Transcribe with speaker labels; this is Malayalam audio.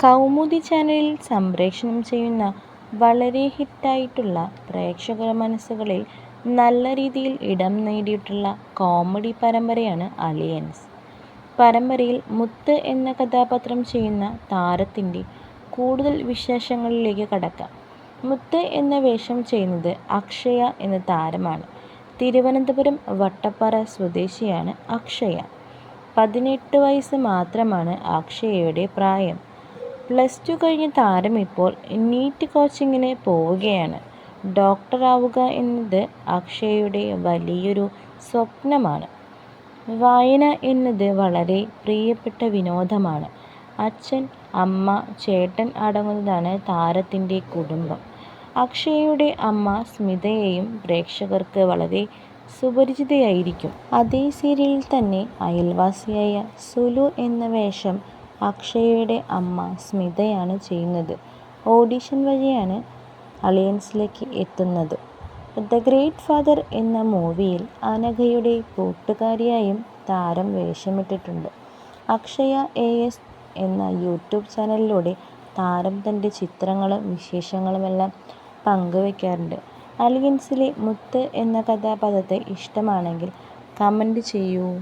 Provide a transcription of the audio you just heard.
Speaker 1: കൗമുദി ചാനലിൽ സംപ്രേഷണം ചെയ്യുന്ന വളരെ ഹിറ്റായിട്ടുള്ള പ്രേക്ഷക മനസ്സുകളിൽ നല്ല രീതിയിൽ ഇടം നേടിയിട്ടുള്ള കോമഡി പരമ്പരയാണ് അലിയൻസ്. പരമ്പരയിൽ മുത്ത് എന്ന കഥാപാത്രം ചെയ്യുന്ന താരത്തിന്റെ കൂടുതൽ വിശേഷങ്ങളിലേക്ക് കടക്കാം. മുത്ത് എന്ന വേഷം ചെയ്യുന്നത് അക്ഷയ എന്ന താരമാണ്. തിരുവനന്തപുരം വട്ടപ്പാറ സ്വദേശിയാണ് അക്ഷയ. പതിനെട്ട് വയസ്സ് മാത്രമാണ് അക്ഷയയുടെ പ്രായം. പ്ലസ് ടു കഴിഞ്ഞ താരം ഇപ്പോൾ നീറ്റ് കോച്ചിങ്ങിന് പോവുകയാണ്. ഡോക്ടറാവുക എന്നത് അക്ഷയയുടെ വലിയൊരു സ്വപ്നമാണ്. വായന എന്നത് വളരെ പ്രിയപ്പെട്ട വിനോദമാണ്. അച്ഛൻ, അമ്മ, ചേട്ടൻ അടങ്ങുന്നതാണ് താരത്തിന്റെ കുടുംബം. അക്ഷയയുടെ അമ്മ സ്മിതയെയും പ്രേക്ഷകർക്ക് വളരെ സുപരിചിതയായിരിക്കും. അതേ സീരിയലിൽ തന്നെ അയൽവാസിയായ സുലു എന്ന വേഷം അക്ഷയയുടെ അമ്മ സ്മിതയാണ് ചെയ്യുന്നത്. ഓഡിഷൻ വഴിയാണ് അലയൻസിലേക്ക് എത്തുന്നത്. ദ ഗ്രേറ്റ് ഫാദർ എന്ന മൂവിയിൽ അനഘയുടെ കൂട്ടുകാരിയായും താരം വേഷമിട്ടിട്ടുണ്ട്. അക്ഷയ എ എസ് എന്ന യൂട്യൂബ് ചാനലിലൂടെ താരം തന്റെ ചിത്രങ്ങളും വിശേഷങ്ങളുമെല്ലാം പങ്കുവയ്ക്കാറുണ്ട്. അലിയൻസിലെ മുത്ത് എന്ന കഥാപാത്രത്തെ ഇഷ്ടമാണെങ്കിൽ കമന്റ് ചെയ്യൂ.